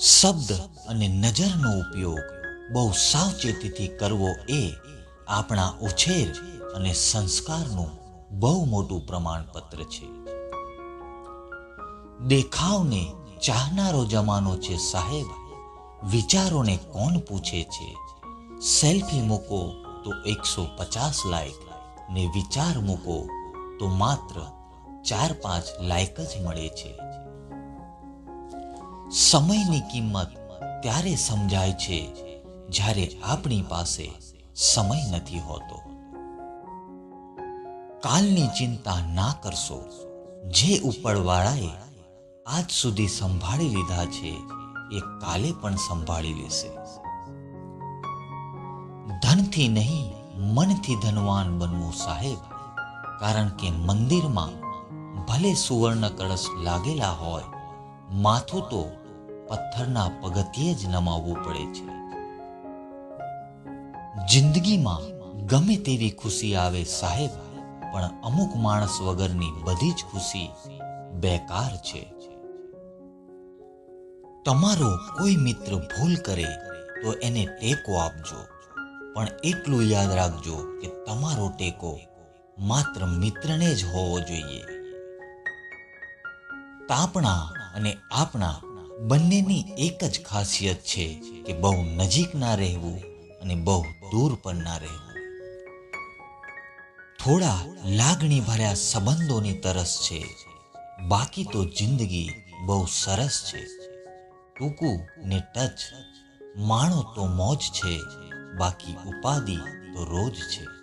શબ્દ અને નજરનો ઉપયોગ બહુ સાવચેતીથી કરવો એ આપણા ઉછેર અને સંસ્કારનું બહુ મોટું પ્રમાણપત્ર છે. દેખાવને ચાહનારો જમાનો છે સાહેબ, વિચારોને કોણ પૂછે છે? સેલ્ફી મૂકો તો એકસો પચાસ લાઈક ને વિચાર મૂકો તો માત્ર ચાર પાંચ લાઈક જ મળે છે. સમયની કિંમત ત્યારે સમજાય છે જ્યારે આપણી પાસે સમય નથી હોતો. કાલની ચિંતા ના કરશો. જે ઉપરવાળાએ આજ સુધી સંભાળી લીધા છે, એ કાલે પણ સંભાળી લેશે. ધનથી નહીં, મનથી ધનવાન બનવું સાહેબ, કારણ કે મંદિરમાં ભલે સુવર્ણ કળશ લાગેલા હોય માથું તો પથ્થરના પગથિયે જ નમાવવું પડે છે. જિંદગીમાં ગમે તેવી ખુશી આવે સાહેબ, પણ અમુક માણસ વગરની બધી જ ખુશી બેકાર છે. તમારો કોઈ મિત્ર ભૂલ કરે તો એને ટેકો આપજો, પણ એટલું યાદ રાખજો કે તમારો ટેકો માત્ર મિત્રને જ હોવો જોઈએ. તાપણા અને આપણા બંનેની એક જ ખાસિયત છે કે બહુ નજીક ના રહેવું અને બહુ દૂર પણ ના રહેવું. થોડા લાગણી ભર્યા સંબંધોની તરસ છે. બાકી તો જિંદગી બહુ સરસ છે. ટૂંકું ને ટચ, માણો તો મોજ છે. બાકી ઉપાધિ તો રોજ છે.